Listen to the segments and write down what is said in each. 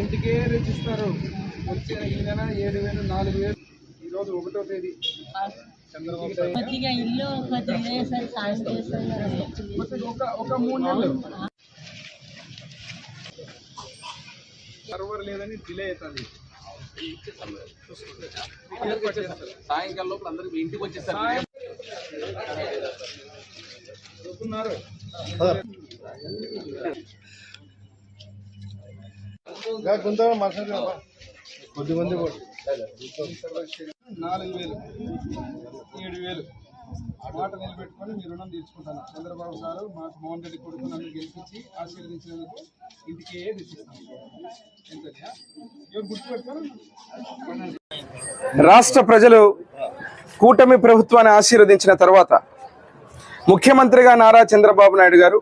ఇంటికే రేచిస్తారు వచ్చే ఈ నెల ఏడు వేలు నాలుగు వేలు. ఈరోజు ఒకటో తేదీ. ఒక ఒక మూడు నెలలు. సర్వర్ లేదని డిలే అవుతుంది. సాయంకాలం లోపల అందరూ మీ ఇంటికి వచ్చేస్తారు. సాయం- చూస్తున్నారు కొద్ది మంది నాలుగు వేలు ఏడు వేలు మాట నిలబెట్టుకొని మీ రుణం తీర్చుకుంటాను చంద్రబాబు గారు మాకు మోహన్ రెడ్డి కొడుకు నన్ను గెలిపించి ఆశీర్వదించినందుకు ఇంటికే తెచ్చిస్తాను ఎంతయ్యా? ఎవరు గుర్తుపెట్టుకోరు రాష్ట్ర ప్రజలు కూటమి ప్రభుత్వాన్ని ఆశీర్వదించిన తర్వాత ముఖ్యమంత్రిగా నారా చంద్రబాబు నాయుడు గారు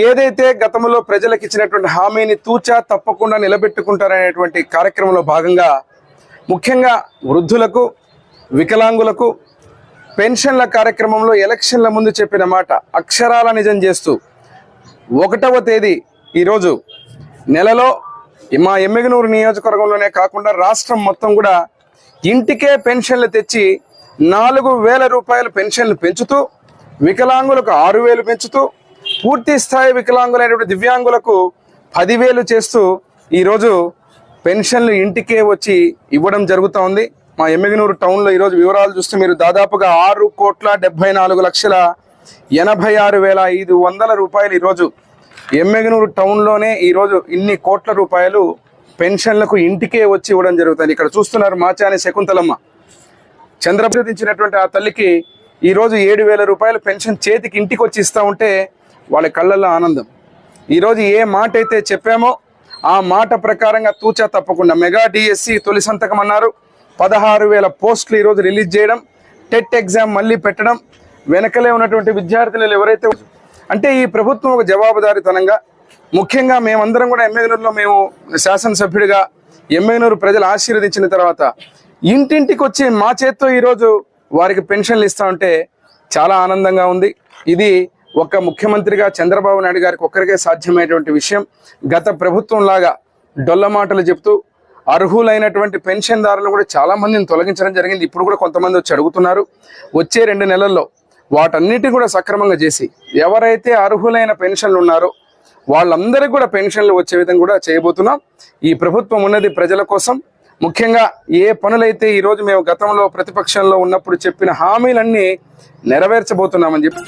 ఏదైతే గతంలో ప్రజలకు ఇచ్చినటువంటి హామీని తూచా తప్పకుండా నిలబెట్టుకుంటారనేటువంటి కార్యక్రమంలో భాగంగా ముఖ్యంగా వృద్ధులకు వికలాంగులకు పెన్షన్ల కార్యక్రమంలో ఎలక్షన్ల ముందు చెప్పిన మాట అక్షరాల నిజం చేస్తూ ఒకటవ తేదీ ఈరోజు నెలలో మా ఎమ్మిగనూరు నియోజకవర్గంలోనే కాకుండా రాష్ట్రం మొత్తం కూడా ఇంటికే పెన్షన్లు తెచ్చి నాలుగు వేల రూపాయల పెన్షన్లు పెంచుతూ వికలాంగులకు ఆరు వేలు పెంచుతూ పూర్తి స్థాయి వికలాంగులైనటువంటి దివ్యాంగులకు పదివేలు చేస్తూ ఈరోజు పెన్షన్లు ఇంటికే వచ్చి ఇవ్వడం జరుగుతూ ఉంది. మా ఎమ్మిగనూరు టౌన్లో ఈరోజు వివరాలు చూస్తే మీరు దాదాపుగా ఆరు కోట్ల డెబ్బై నాలుగు లక్షల ఎనభై ఆరు వేల ఐదు వందల రూపాయలు ఈరోజు ఎమ్మెగనూరు టౌన్లోనే ఈరోజు ఇన్ని కోట్ల రూపాయలు పెన్షన్లకు ఇంటికే వచ్చి ఇవ్వడం జరుగుతుంది. ఇక్కడ చూస్తున్నారు మాచాని శకుంతలమ్మ. చంద్రప్రదించినటువంటి ఆ తల్లికి ఈరోజు ఏడు వేల రూపాయల పెన్షన్ చేతికి ఇంటికి వచ్చి ఇస్తూ ఉంటే వాళ్ళ కళ్ళల్లో ఆనందం. ఈరోజు ఏ మాట అయితే చెప్పామో ఆ మాట ప్రకారంగా తూచా తప్పకుండా. మెగా డిఎస్సి తొలి సంతకం అన్నారు. పదహారు వేల పోస్టులు ఈరోజు రిలీజ్ చేయడం టెట్ ఎగ్జామ్ మళ్ళీ పెట్టడం వెనకలే ఉన్నటువంటి విద్యార్థులు ఎవరైతే అంటే ఈ ప్రభుత్వం ఒక జవాబుదారీతనంగా ముఖ్యంగా మేమందరం కూడా ఎమ్మెగనూరులో మేము శాసనసభ్యుడిగా ఎమ్మెగనూరు ప్రజలు ఆశీర్వదించిన తర్వాత ఇంటింటికి వచ్చి మా చేత్తో ఈరోజు వారికి పెన్షన్లు ఇస్తా ఉంటే చాలా ఆనందంగా ఉంది. ఇది ఒక ముఖ్యమంత్రిగా చంద్రబాబు నాయుడు గారికి ఒక్కరికే సాధ్యమైనటువంటి విషయం. గత ప్రభుత్వం లాగా డొల్ల మాటలు చెప్తూ అర్హులైనటువంటి పెన్షన్దారులను కూడా చాలామందిని తొలగించడం జరిగింది. ఇప్పుడు కూడా కొంతమంది వచ్చి అడుగుతున్నారు. వచ్చే రెండు నెలల్లో వాటన్నిటి కూడా సక్రమంగా చేసి ఎవరైతే అర్హులైన పెన్షన్లు ఉన్నారో వాళ్ళందరికీ కూడా పెన్షన్లు వచ్చే విధంగా కూడా చేయబోతున్నాం. ఈ ప్రభుత్వం ఉన్నది ప్రజల కోసం. ముఖ్యంగా ఏ పనులైతే ఈరోజు మేము గతంలో ప్రతిపక్షంలో ఉన్నప్పుడు చెప్పిన హామీలన్నీ నెరవేర్చబోతున్నామని చెప్పి